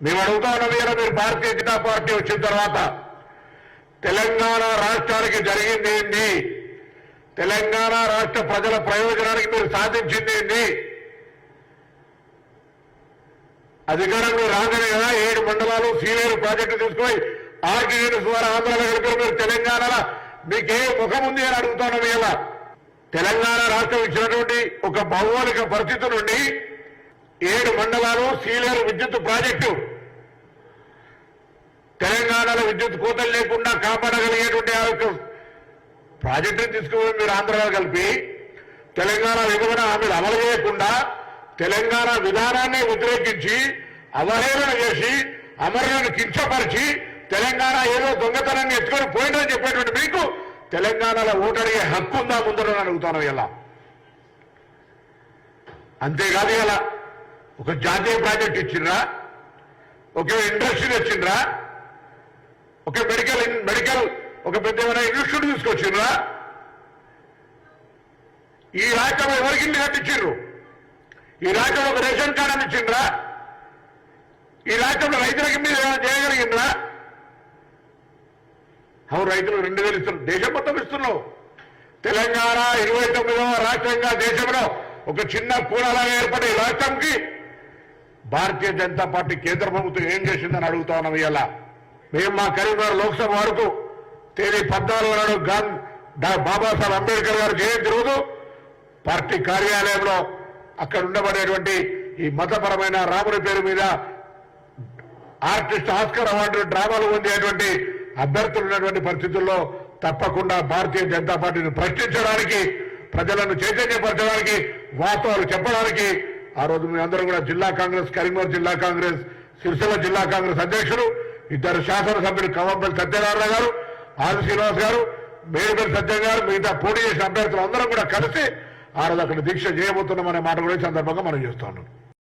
మేము అడుగుతా ఉన్నాం మీరు భారతీయ జనతా పార్టీ వచ్చిన తర్వాత తెలంగాణ రాష్ట్రానికి జరిగింది ఏంటి తెలంగాణ రాష్ట్ర ప్రజల ప్రయోజనానికి మీరు సాధించింది ఏంటి అధికారంలో రాగానే కదా ఏడు మండలాలు సీనియర్ ప్రాజెక్టు తీసుకుని ఆర్టీఎస్ ద్వారా ఆంధ్రాలో కలిపి మీరు తెలంగాణలో మీకే ముఖం ఉంది అని అడుగుతున్నాం ఇలా తెలంగాణ రాష్ట్రం ఇచ్చినటువంటి ఒక భౌగోళిక పరిస్థితి నుండి ఏడు మండలాలు సీలేరు విద్యుత్ ప్రాజెక్టు. తెలంగాణలో విద్యుత్ కోతలు లేకుండా కాపాడగలిగేటువంటి ఆ యొక్క ప్రాజెక్టుని తీసుకుని మీరు ఆంధ్రలో కలిపి తెలంగాణ విభజన హామీలు అమలు చేయకుండా తెలంగాణ విధానాన్ని వ్యతిరేకించి అవహేళన చేసి అమరులను కించపరిచి తెలంగాణ ఏదో దొంగతనాన్ని ఎత్తుకొని పోయిందని చెప్పేటువంటి మీకు తెలంగాణలో ఓటడిగే హక్కు ఉందా ముందర అడుగుతాను ఇలా. అంతేకాదు ఇలా ఒక జాతీయ ప్రాజెక్ట్ ఇచ్చిండ్రా ఒక ఇండస్ట్రీ వచ్చిండ్రా ఒక మెడికల్ మెడికల్ ఒక పెద్ద ఏమైనా ఇన్స్టిట్యూట్ తీసుకొచ్చిండ్రా? ఈ రాష్ట్రం ఎవరికి ఇల్లు కట్టించిండ్రు? ఈ రాష్ట్రంలో ఒక రేషన్ కార్డు అని ఈ రాష్ట్రంలో రైతులకి మీద ఏమైనా చేయగలిగిండ్రా? అవును రైతులు రెండు వేలు ఇస్తున్నారు. దేశం మొత్తం ఇస్తున్నావు. తెలంగాణ ఇరవై తొమ్మిదవ రాష్ట్రంగా దేశంలో ఒక చిన్న కూడలాగా ఏర్పడే రాష్ట్రం. భారతీయ జనతా పార్టీ కేంద్ర ప్రభుత్వం ఏం చేసిందని అడుగుతా ఉన్నాం ఇవాళ. మేము మా కరీంనగర్ లోక్సభ వరకు తేదీ పద్నాలుగు నాడు గాంధీ బాబాసాహెబ్ అంబేద్కర్ గారు జయంతి రోజు పార్టీ కార్యాలయంలో అక్కడ ఉండబడేటువంటి ఈ మతపరమైన రాముడి పేరు మీద ఆర్టిస్ట్ ఆస్కర్ అవార్డు డ్రామాలు పొందేటువంటి అభ్యర్థులు ఉన్నటువంటి పరిస్థితుల్లో తప్పకుండా భారతీయ జనతా పార్టీని ప్రశ్నించడానికి ప్రజలను చైతన్యపరచడానికి వాస్తవాలు చెప్పడానికి ఆ రోజు మీ అందరూ కూడా జిల్లా కాంగ్రెస్ కరీంనగర్ జిల్లా కాంగ్రెస్ సిరిసిల్ల జిల్లా కాంగ్రెస్ అధ్యక్షులు ఇద్దరు శాసనసభ్యులు కవంపల్లి సత్యనారాయణ గారు ఆది శ్రీనివాస్ గారు మేడిపల్లి సత్యం గారు మిగతా పోటీ చేసిన అభ్యర్థులు అందరం కూడా కలిసి ఆ రోజు అక్కడ దీక్ష చేయబోతున్నామనే మాట కూడా ఈ సందర్భంగా మనం చేస్తున్నాం.